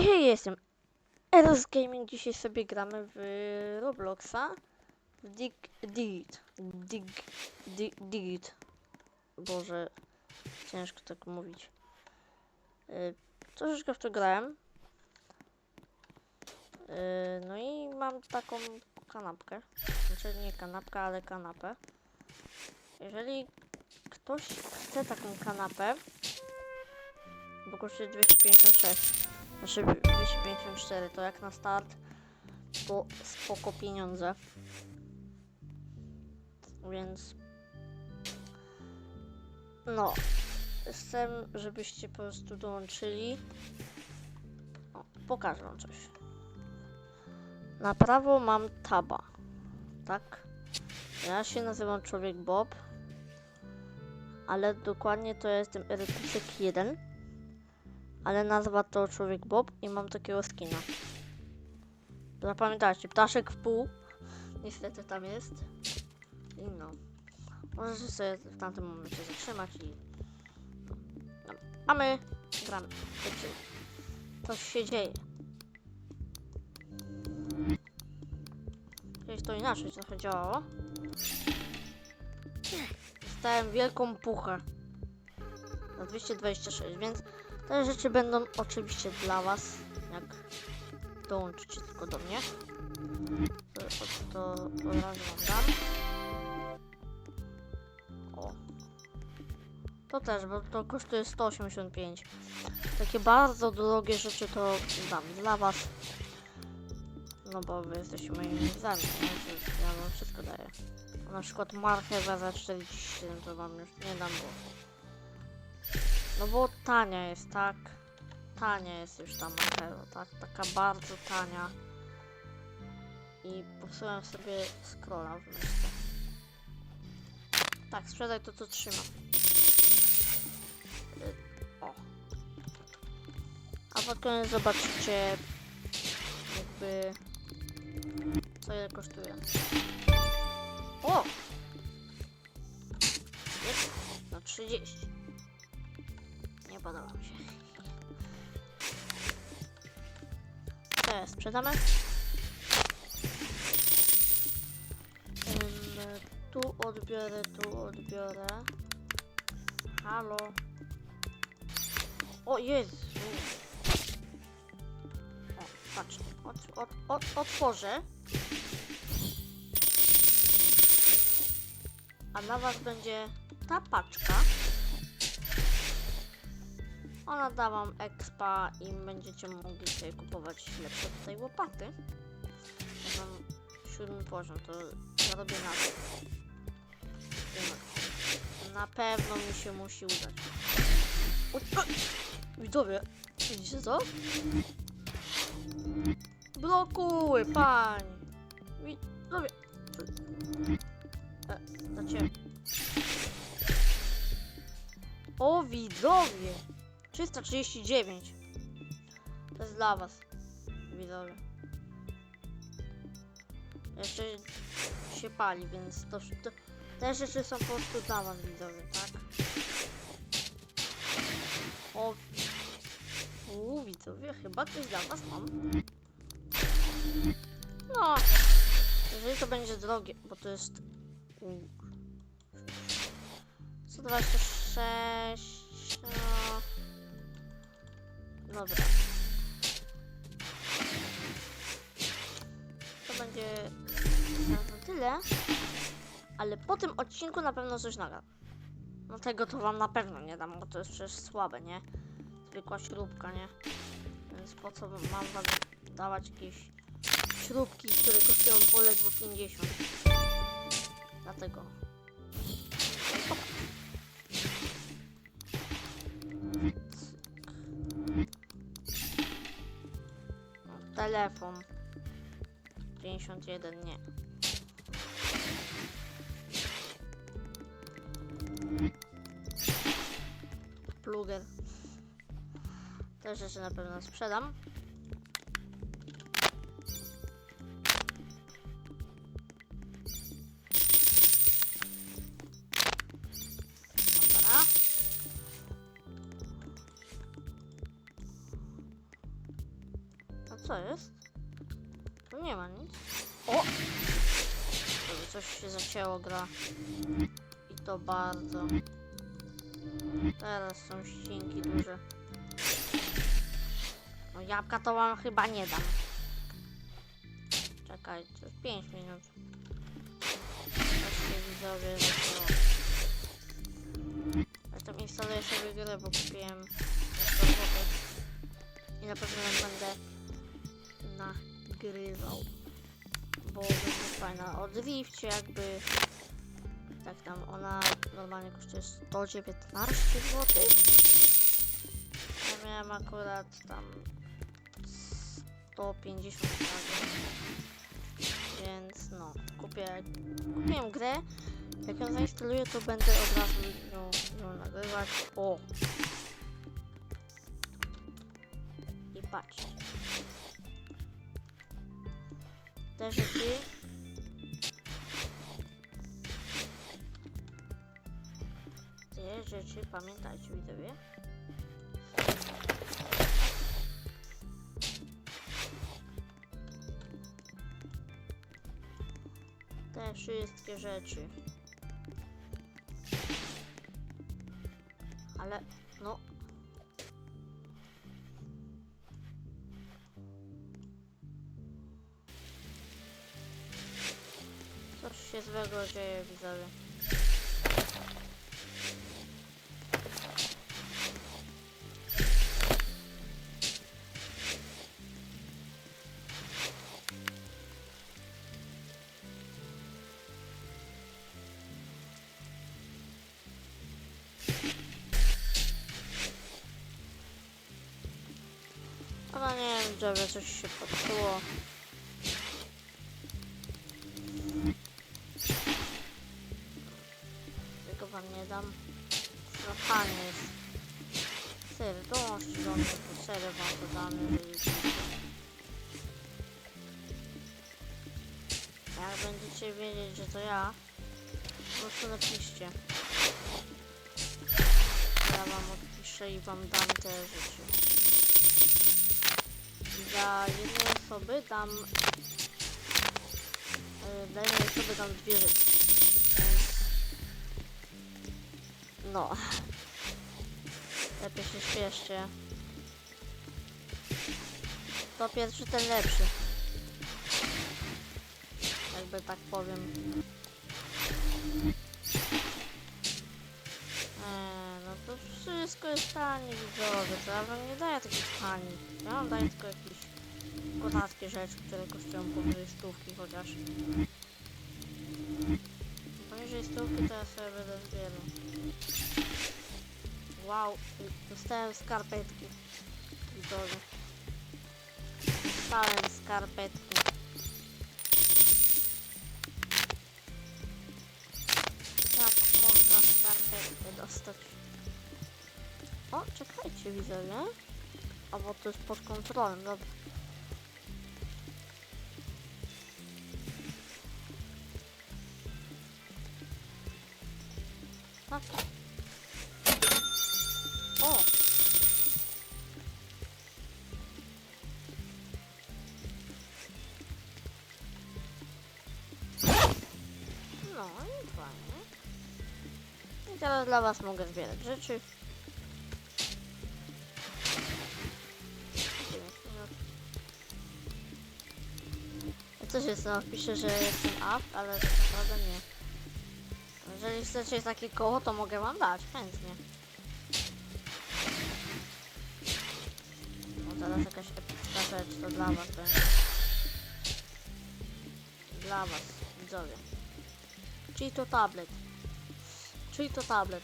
Hej, hej, jestem Eros Gaming. Dzisiaj sobie gramy w Robloxa. Dig... Digit. Dig... Dig... Digit. Boże, ciężko tak mówić. Y, troszeczkę w to grałem. Y, no i mam taką kanapkę. Znaczy nie kanapkę, ale kanapę. Jeżeli ktoś chce taką kanapę, bo kosztuje 256, znaczy 254, to jak na start, to spoko pieniądze. Więc no, chcę, żebyście po prostu dołączyli. O, pokażę wam coś. Na prawo mam taba, tak? Ja się nazywam Człowiek Bob, ale dokładnie to jestem Erykusek 1, ale nazwa to Człowiek Bob i mam takiego skina. Zapamiętajcie, ptaszek w pół, niestety tam jest. I no, możecie sobie w tamtym momencie zatrzymać i... No. A my gramy. Coś się dzieje. Kiedyś to inaczej trochę działało. Dostałem wielką puchę na 226, więc te rzeczy będą oczywiście dla Was, jak dołączycie tylko do mnie. To, to, dam. O. To też, bo to kosztuje 185. Takie bardzo drogie rzeczy to dam dla Was. No bo wy jesteście moimi widzami, ja wam wszystko daję. Na przykład marchewę za 47 to wam już nie dam, bo... No bo tania jest, tak? Tania jest już ta marchewa, tak? Taka bardzo tania. I popsułem sobie scrolla w myślę. Tak, sprzedaj to, co trzymam. O. A pod koniec zobaczycie jakby co ile kosztuje. O! Na 30. Nie podoba mi się. To jest, sprzedamy. Ym, tu odbiorę, tu odbiorę. Halo. O, Jezu. O. Ot, ot, ot, otworzę. A na was będzie ta paczka. Ona da wam expa i będziecie mogli sobie kupować lepsze tutaj łopaty. Ja mam siódmy poziom, to zarobię na to. Na pewno mi się musi udać. Widzowie, widzicie co? Blokuły, pań! Widzowie! E, ciebie. O, widzowie! 339. To jest dla was, widzowie. Jeszcze się pali, więc to, to te rzeczy są po prostu dla was, widzowie, tak? O, u, widzowie, chyba coś dla was mam. No, jeżeli to będzie drogie, bo to jest łuk. 126, no. Dobra. To będzie na tyle. Ale po tym odcinku na pewno coś nagram. No tego to wam na pewno nie dam, bo to jest przecież słabe, nie? Zwykła śrubka, nie? Więc po co mam wam dawać jakieś śrubki, które kosztują po ledwo 50. Dlatego. Telefon. 51 nie. Pluger. Te rzeczy na pewno sprzedam. Jest? Tu nie ma nic. O! Coś się zacięło gra. I to bardzo. Teraz są ścinki duże. No jabłka to wam chyba nie dam. Czekajcie, 5 minut. Właśnie widzowie zaczęło. Zresztą instaluję sobie grę, bo kupiłem. I na pewno będę nagrywał. Bo będzie fajna. O drifcie jakby. Tak tam, ona normalnie kosztuje 119 zł. Ja miałem akurat tam 150 prawie. Więc no, kupię, kupiłem grę. Jak ją zainstaluję, to będę od razu ją, ją nagrywać. O! I patrzcie. Te rzeczy Te rzeczy pamiętajcie widzowie. Te wszystkie rzeczy. Ale się złego dzieje widzowie. Ale nie wiem, drzewie coś się popsuło. Dam. Jest. Sery, dołączcie do mnie, to sery wam to damy, jeżeli Jak będziecie wiedzieć, że to ja, po prostu napiszcie. Ja wam odpiszę i wam dam te rzeczy. Dla jednej osoby dam. e, Dla jednej osoby dam dwie rzeczy. No. Lepiej się śpieszcie. To pierwszy, ten lepszy. Jakby tak powiem. Eee, no to wszystko jest tanie widzowie, to ja wam nie daję takich tani. Ja wam daję tylko jakieś kozackie rzeczy, które kosztują powyżej stówki chociaż. Stówki to ja sobie będę zbierał. Wow, dostałem skarpetki. Widzowie. Dostałem skarpetki. Jak można skarpetkę dostać? O, czekajcie widzowie. A bo to jest pod kontrolą, dobra. No i fajnie. I teraz dla was mogę zbierać rzeczy. Ja też jestem, piszę, że jestem up, ale naprawdę nie. Jeżeli chcecie takie koło, to mogę wam dać, chętnie. No teraz jakaś epicka rzecz, to dla was będzie. Dla was, widzowie. Czyli to tablet. Czyli to tablet.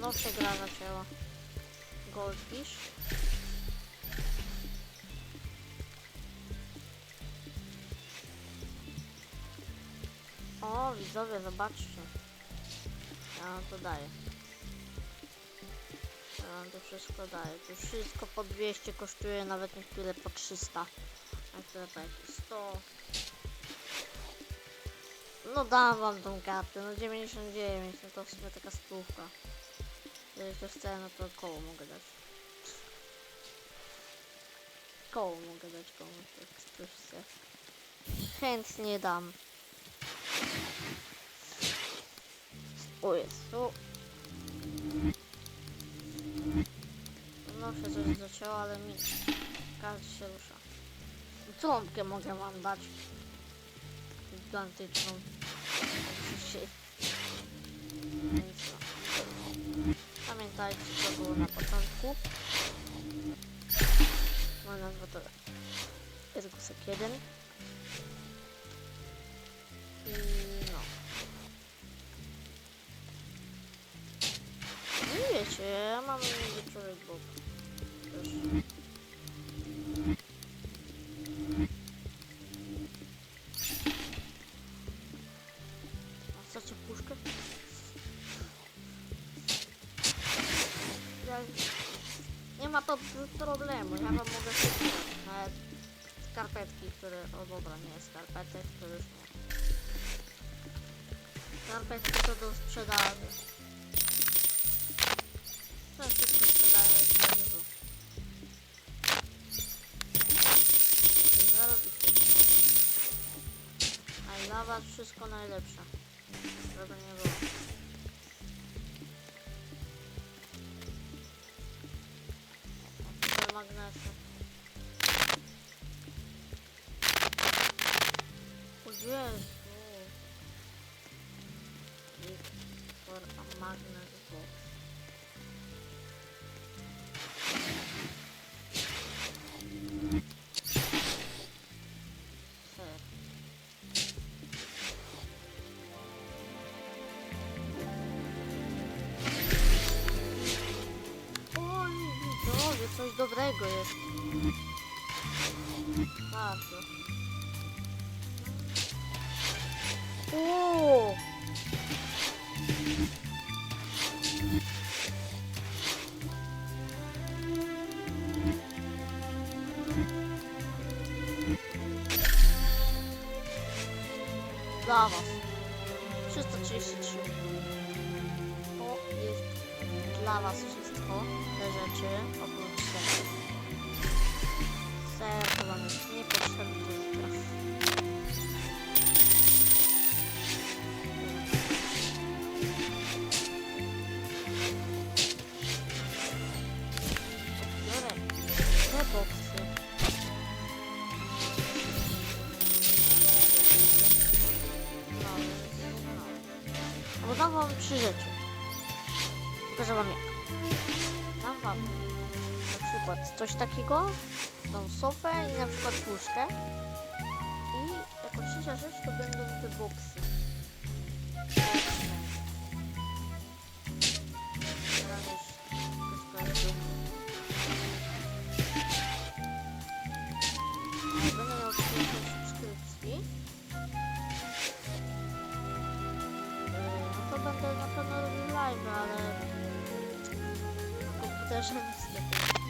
No się gra zaczęła. Goldfish. O, widzowie, zobaczcie. Ja to daję. Wam to wszystko daję. To wszystko po 200 kosztuje, nawet niektóre po 300. A które tak, 100. No dam wam tą kartę, no 99, no to w sumie taka stówka. Jeżeli ktoś chce, no to koło mogę dać. Koło mogę dać komuś, jak ktoś chce. Chętnie dam. O Jezu. No się coś zaczęło, ale mi każdy się rusza. Trąbkę mogę wam dać. Gigantyczną. Oczywiście. No. Pamiętajcie co było na początku. Moja nazwa to Ergusek 1. I no. No i wiecie, ja mam wieczorek Bob. Chcecie puszkę? Ja... Nie ma to problemu, ja wam mogę kupić nawet skarpetki, które... O dobra, nie skarpetek, to już nie. Skarpetki to do sprzedaży. To wszystko sprzedaję za dla was wszystko najlepsze. Żeby nie było. Te magnesy. O Jezu. For a magnet box. Coś dobrego jest. Bardzo. O! Dla was. 333. dla was wszystko, te rzeczy, oprócz tego. Ser to wam jest niepotrzebny teraz. Biorę te boksy. No, no. Bo dam wam trzy rzeczy. Pokażę wam jak. Dam wam na przykład coś takiego, tą sofę i na przykład puszkę. I jako trzecia rzecz to będą te boksy. Teraz już wszystko jest tu. A Będę miał 50 subskrypcji. Yy, No to będę na pewno robił live, ale na komputerze niestety.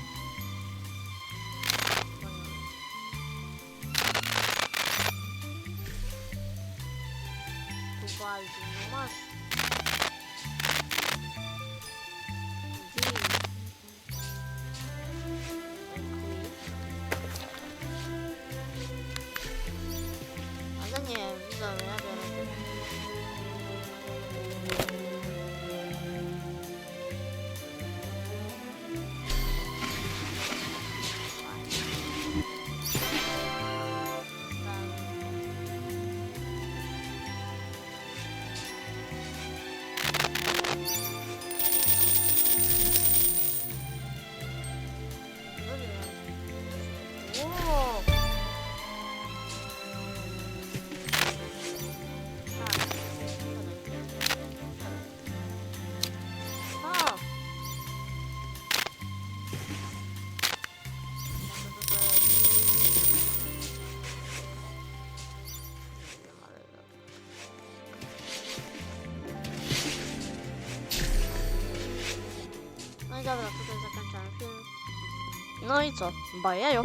No nie wiem. Tu walczy, no No i dobra, tutaj zakończamy